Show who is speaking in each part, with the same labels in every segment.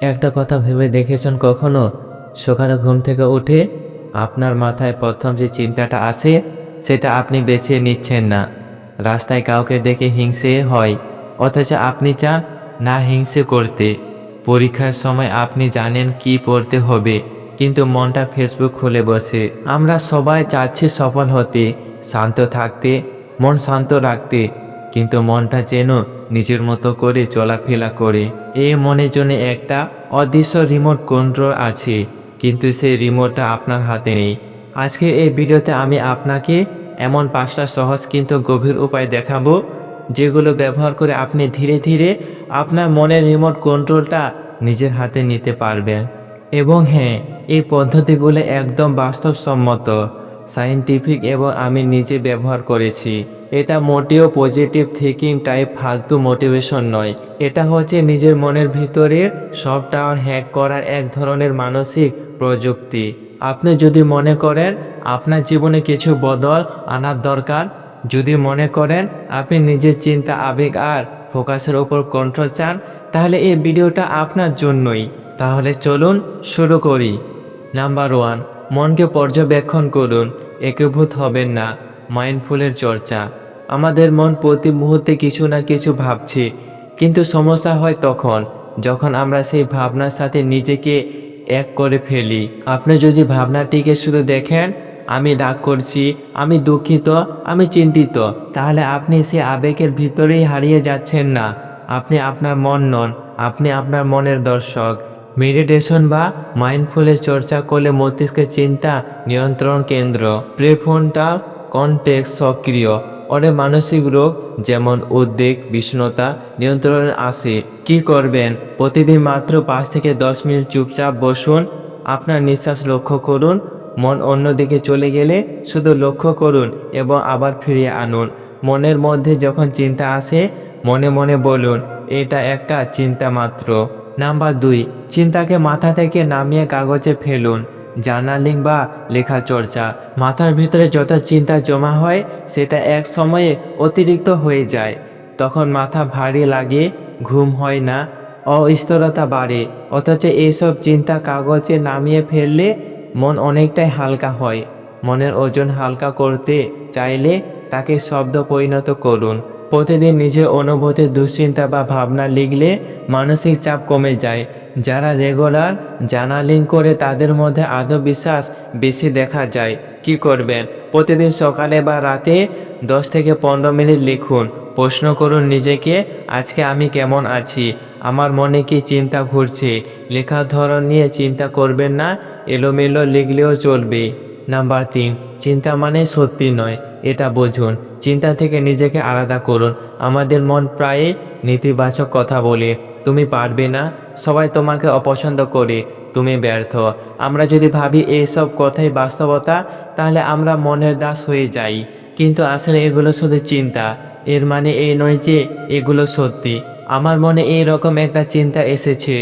Speaker 1: একটা কথা ভেবে দেখেছেন কখনো? সকালে ঘুম থেকে উঠে আপনার মাথায় প্রথম যে চিন্তাটা আসে সেটা আপনি বেছে নিচ্ছেন না। রাস্তায় কাউকে দেখে হিংসে হয়, অথচ আপনি চান না হিংসে করতে। পরীক্ষার সময় আপনি জানেন কি পড়তে হবে, কিন্তু মনটা ফেসবুক খুলে বসে। আমরা সবাই চাচ্ছি সফল হতে, শান্ত থাকতে, মন শান্ত রাখতে, কিন্তু মনটা যেন নিজের মতো করে চলাফেরা করে। এ মনের জন্য একটা অদৃশ্য রিমোট কন্ট্রোল আছে, কিন্তু সেই রিমোটটা আপনার হাতে নেই। আজকের এই ভিডিওতে আমি আপনাকে এমন পাঁচটা সহজ কিন্তু গভীর উপায় দেখাবো, যেগুলো ব্যবহার করে আপনি ধীরে ধীরে আপনার মনের রিমোট কন্ট্রোলটা নিজের হাতে নিতে পারবেন। এবং হ্যাঁ এই পদ্ধতিগুলো একদম বাস্তবসম্মত। সায়েন্টিফিক এবং আমি নিজে ব্যবহার করেছি। এটা মোটেও পজিটিভ থিঙ্কিং টাইপ ফালতু মোটিভেশন নয়। এটা হচ্ছে নিজের মনের ভিতরের সব টাওয়ার হ্যাক করার এক ধরনের মানসিক প্রযুক্তি। আপনি যদি মনে করেন আপনার জীবনে কিছু বদল আনার দরকার, যদি মনে করেন আপনি নিজের চিন্তা, আবেগ আর ফোকাসের ওপর কন্ট্রোল চান, তাহলে এই ভিডিওটা আপনার জন্যই। তাহলে চলুন শুরু করি। নাম্বার ওয়ান মনকে পর্যবেক্ষণ করুন, একীভূত হবেন না, মাইন্ডফুলের চর্চা। আমাদের মন প্রতি মুহূর্তে কিছু না কিছু ভাবছি, কিন্তু সমস্যা হয় তখন, যখন আমরা সেই ভাবনার সাথে নিজেকে এক করে ফেলি। আপনি যদি ভাবনাটিকে শুধু দেখেন, আমি রাগ করছি, আমি দুঃখিত, আমি চিন্তিত তাহলে আপনি সেই আবেগের ভিতরেই হারিয়ে যাচ্ছেন না। আপনি আপনার মন নন, আপনি আপনার মনের দর্শক। মেডিটেশন বা মাইন্ডফুলের চর্চা করলে মস্তিষ্কের চিন্তা নিয়ন্ত্রণ কেন্দ্র। প্রেফোনটা কনটেক্স সক্রিয়। অনেক মানসিক রোগ যেমন উদ্বেগ, বিষণ্ণতা নিয়ন্ত্রণে আসে। কি করবেন? প্রতিদিন মাত্র পাঁচ থেকে দশ মিনিট চুপচাপ বসুন। আপনার নিঃশ্বাস লক্ষ্য করুন। মন অন্যদিকে চলে গেলে শুধু লক্ষ্য করুন এবং আবার ফিরিয়ে আনুন। মনের মধ্যে যখন চিন্তা আসে, মনে মনে বলুন, এটা একটা চিন্তা মাত্র। নাম্বার দুই, চিন্তাকে মাথা থেকে নামিয়ে কাগজে ফেলুন। জার্নালিং বা লেখা চর্চা মাথার ভিতরে যত চিন্তা জমা হয়, সেটা এক সময়ে অতিরিক্ত হয়ে যায়। তখন মাথা ভারী লাগে, ঘুম হয় না, অস্থিরতা বাড়ে। অথচ এইসব চিন্তা কাগজে নামিয়ে ফেললে মন অনেকটাই হালকা হয়। মনের ওজন হালকা করতে চাইলে তাকে শব্দ পরিণত করুন। প্রতিদিন নিজের অনুভূতির দুশ্চিন্তা বা ভাবনা লিখলে মানসিক চাপ কমে যায়। যারা রেগুলার জার্নালিং করে তাদের মধ্যে আত্মবিশ্বাস বেশি দেখা যায়। কি করবেন? প্রতিদিন সকালে বা রাতে দশ থেকে পনেরো মিনিট লিখুন। প্রশ্ন করুন নিজেকে, আজকে আমি কেমন আছি? আমার মনে কি চিন্তা ঘুরছে? লেখার ধরন নিয়ে চিন্তা করবেন না? এলোমেলো লিখলেও চলবে। নাম্বার তিন, চিন্তা মানে সত্যি নয়, এটা বুঝুন। চিন্তা থেকে নিজেকে আলাদা করুন। আমাদের মন প্রায় নেতিবাচক কথা বলে, তুমি পারবে না, সবাই তোমাকে অপছন্দ করে, তুমি ব্যর্থ। আমরা যদি ভাবি এইসব কথাই বাস্তবতা, তাহলে আমরা মনের দাস হয়ে যাই। কিন্তু আসলে এগুলো শুধু চিন্তা। এর মানে এই নয় যে এগুলো সত্যি। আমার মনে এই রকম একটা চিন্তা এসেছে।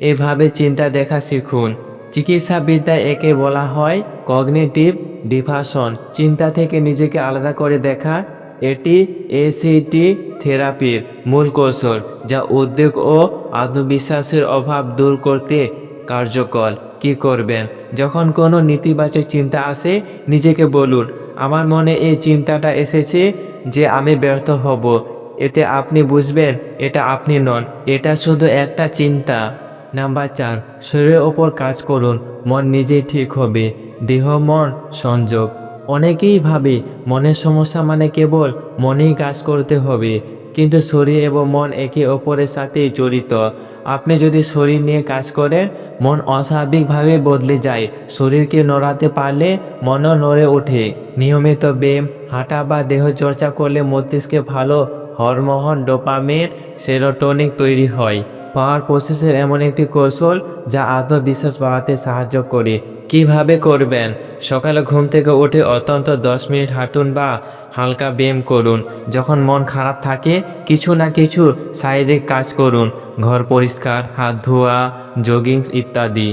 Speaker 1: এভাবে চিন্তা দেখা শিখুন। চিকিৎসাবিদ্যায় একে বলা হয় কগনিটিভ ডিভাশন, চিন্তা থেকে নিজেকে আলাদা করে দেখা, এটি এসিটি থেরাপির মূল কৌশল, যা উদ্বেগ ও আত্মবিশ্বাসের অভাব দূর করতে কার্যকর। কি করবেন? যখন কোনো নেতিবাচক চিন্তা আসে, নিজেকে বলুন, আমার মনে এই চিন্তাটা এসেছে যে আমি ব্যর্থ হব। এতে আপনি বুঝবেন, এটা আপনি নন, এটা শুধু একটা চিন্তা। নাম্বার চার, শরীরের ওপর কাজ করুন, মন নিজেই ঠিক হবে, দেহ, মন সংযোগ। অনেকেই ভাবে মনের সমস্যা মানে কেবল মনেই কাজ করতে হবে, কিন্তু শরীর এবং মন একে অপরের সাথে জড়িত। আপনি যদি শরীর নিয়ে কাজ করেন, মন অস্বাভাবিকভাবে বদলে যায়, শরীরকে নড়াতে পারলে মনও নড়ে ওঠে। নিয়মিত ব্যায়াম, হাঁটা বা দেহচর্চা করলে মস্তিষ্কে ভালো হরমোহন, ডোপামিন সেরোটোনিক তৈরি হয়। পাওয়ার প্রসেসের এমন একটি কৌশল যা আত্মবিশ্বাস বাড়াতে সাহায্য করে। কীভাবে করবেন? সকালে ঘুম থেকে উঠে অত্যন্ত দশ মিনিট হাঁটুন বা হালকা ব্যায়াম করুন। যখন মন খারাপ থাকে, কিছু না কিছু শারীরিক কাজ করুন। ঘর পরিষ্কার, হাত ধোয়া জগিং ইত্যাদি।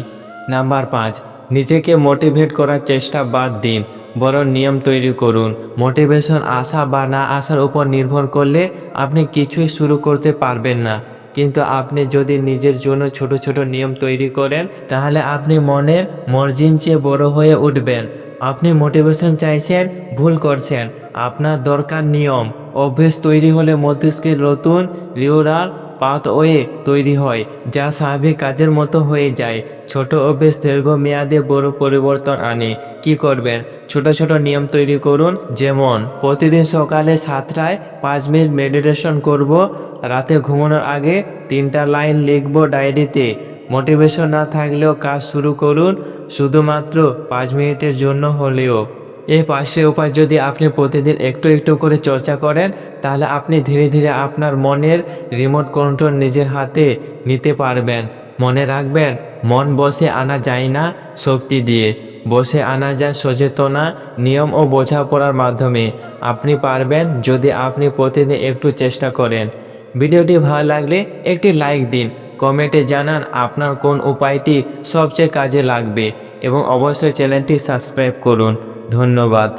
Speaker 1: নাম্বার পাঁচ, নিজেকে মোটিভেট করার চেষ্টা বাদ দিন। বরং নিয়ম তৈরি করুন। মোটিভেশন আসা বা না আসার উপর নির্ভর করলে আপনি কিছুই শুরু করতে পারবেন না। কিন্তু আপনি যদি নিজের জন্য ছোট ছোট নিয়ম তৈরি করেন, তাহলে আপনি মনের মর্জিন চেয়ে বড় হয়ে উঠবেন। আপনি মোটিভেশন চাইছেন, ভুল করছেন। আপনার দরকার নিয়ম। অভ্যেস তৈরি হলে মস্তিষ্কের নতুন রিওরাল পাথওয়ে তৈরি হয়, যা স্বাভাবিক কাজের মতো হয়ে যায়। ছোট অভ্যেস দীর্ঘমেয়াদে বড় পরিবর্তন আনে। কি করবেন? ছোট ছোট নিয়ম তৈরি করুন, যেমন প্রতিদিন সকালে সাতটায় পাঁচ মিনিট মেডিটেশন করব, রাতে ঘুমানোর আগে তিনটা লাইন লিখব ডায়েরিতে। মোটিভেশন না থাকলেও কাজ শুরু করুন, শুধুমাত্র পাঁচ মিনিটের জন্য হলেও। এই পাঁচটি উপায় যদি আপনি প্রতিদিন একটু একটু করে চর্চা করেন, তাহলে আপনি ধীরে ধীরে আপনার মনের রিমোট কন্ট্রোল নিজের হাতে নিতে পারবেন। মনে রাখবেন, মন বসে আনা যায় না শক্তি দিয়ে। বসে আনা যায় সচেতনা, নিয়ম ও বোঝাপড়ার মাধ্যমে। আপনি পারবেন যদি আপনি প্রতিদিন একটু চেষ্টা করেন। ভিডিওটি ভালো লাগলে একটি লাইক দিন। কমেন্টে জানান আপনার কোন উপায়টি সবচেয়ে কাজে লাগবে এবং অবশ্যই চ্যানেলটি সাবস্ক্রাইব করুন। ধন্যবাদ